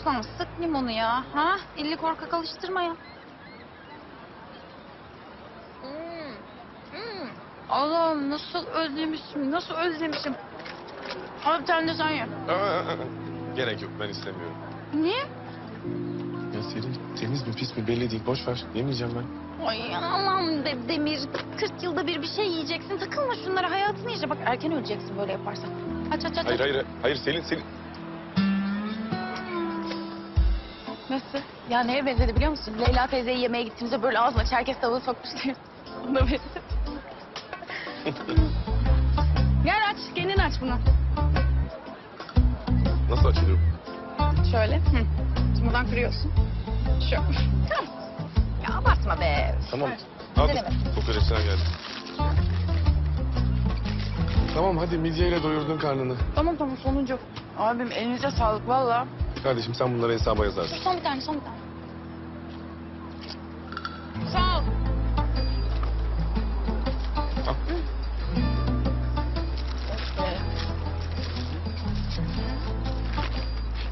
Ustam sık limonu ya. Ha? İlli korkak alıştırma ya. Hmm. Hmm. Allah'ım nasıl özlemişim, nasıl özlemişim. Abi sen de sen ye. Gerek yok ben istemiyorum. Niye? Ya Selin temiz mi pis mi belli değil. Boş ver. Yemeyeceğim ben. Ay aman de, Demir. 40 yılda bir bir şey yiyeceksin. Takılma şunlara hayatını yaşa. Bak erken öleceksin böyle yaparsan. Aç aç aç. Hayır aç. hayır hayır Selin Selin. Ya neye benzedi biliyor musun? Leyla teyzeyi yemeğe gittiğimizde böyle ağzına çerkez tavuğu sokmuştu. Ona benzedi. Gel aç, kendin aç bunu. Nasıl açılıyor? Şöyle. Hı. Şimdi buradan kırıyorsun. Şu. Tamam. Ya abartma be. Tamam. Ne Al demek? kokoreçten geldi. Tamam hadi midyeyle doyurdun karnını. Tamam tamam sonuncu. Abim elinize sağlık valla. Kardeşim sen bunları hesaba yazarsın. Son bir tane son bir tane.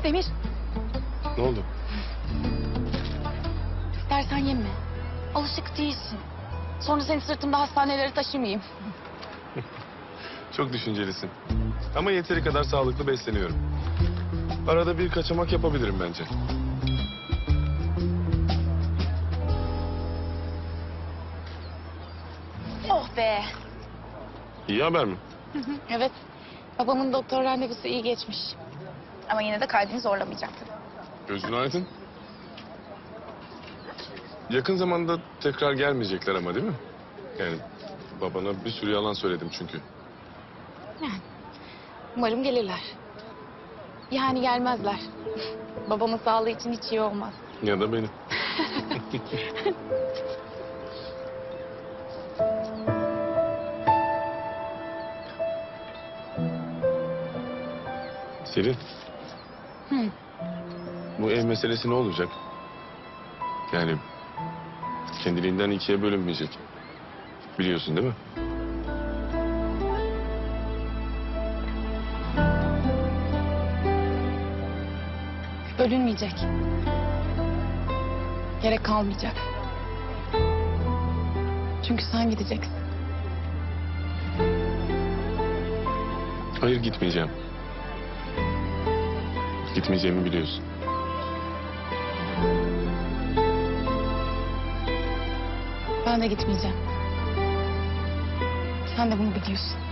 Demir Ne oldu? istersen yeme. Alışık değilsin. Sonra seni sırtımda hastanelere taşımayayım. Çok düşüncelisin. Ama yeteri kadar sağlıklı besleniyorum. Arada bir kaçamak yapabilirim bence. Oh be. İyi haber mi? Evet. Babamın doktor randevusu iyi geçmiş. Ama yine de kalbini zorlamayacaktı. Gözün aydın. Yakın zamanda tekrar gelmeyecekler ama değil mi? Yani babana bir sürü yalan söyledim çünkü. Umarım gelirler. Yani gelmezler. Babamın sağlığı için hiç iyi olmaz. Ya da benim. Selin, Hı. bu ev meselesi ne olacak? Yani kendiliğinden ikiye bölünmeyecek. Biliyorsun değil mi? Bölünmeyecek. Gerek kalmayacak. Çünkü sen gideceksin. Hayır gitmeyeceğim. Gitmeyeceğimi biliyorsun. Ben de gitmeyeceğim. Sen de bunu biliyorsun.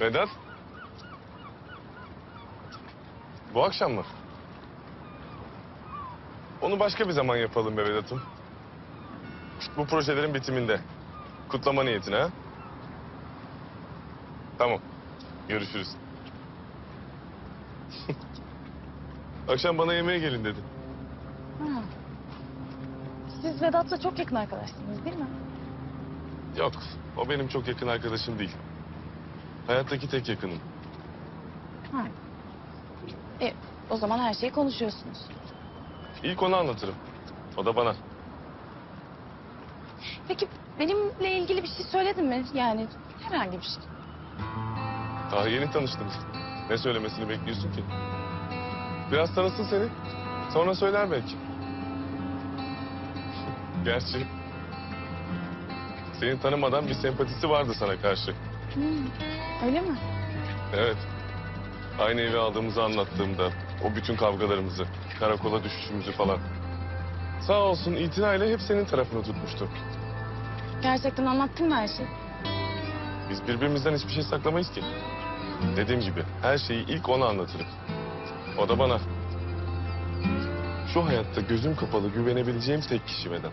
Vedat. Bu akşam mı? Onu başka bir zaman yapalım be Vedat'ım. Bu projelerin bitiminde. Kutlama niyetine ha? Tamam. Görüşürüz. Akşam bana yemeğe gelin dedi. Siz Vedat'la çok yakın arkadaşsınız değil mi? Yok, o benim çok yakın arkadaşım değil. Hayattaki tek yakınım. Ha. E, o zaman her şeyi konuşuyorsunuz. İlk onu anlatırım. O da bana. Peki benimle ilgili bir şey söyledin mi? Yani herhangi bir şey. Daha yeni tanıştınız. Ne söylemesini bekliyorsun ki? Biraz tanısın seni. Sonra söyler belki. Gerçi... Seni tanımadan bir sempatisi vardı sana karşı. Hmm, öyle mi? Evet. Aynı evi aldığımızı anlattığımda... ...o bütün kavgalarımızı, karakola düşüşümüzü falan... Sağ olsun itinayla hep senin tarafını tutmuştu. Gerçekten anlattın mı her şeyi? Biz birbirimizden hiçbir şey saklamayız ki. Dediğim gibi her şeyi ilk ona anlatırım. O da bana. Şu hayatta gözüm kapalı güvenebileceğim tek kişi Vedat.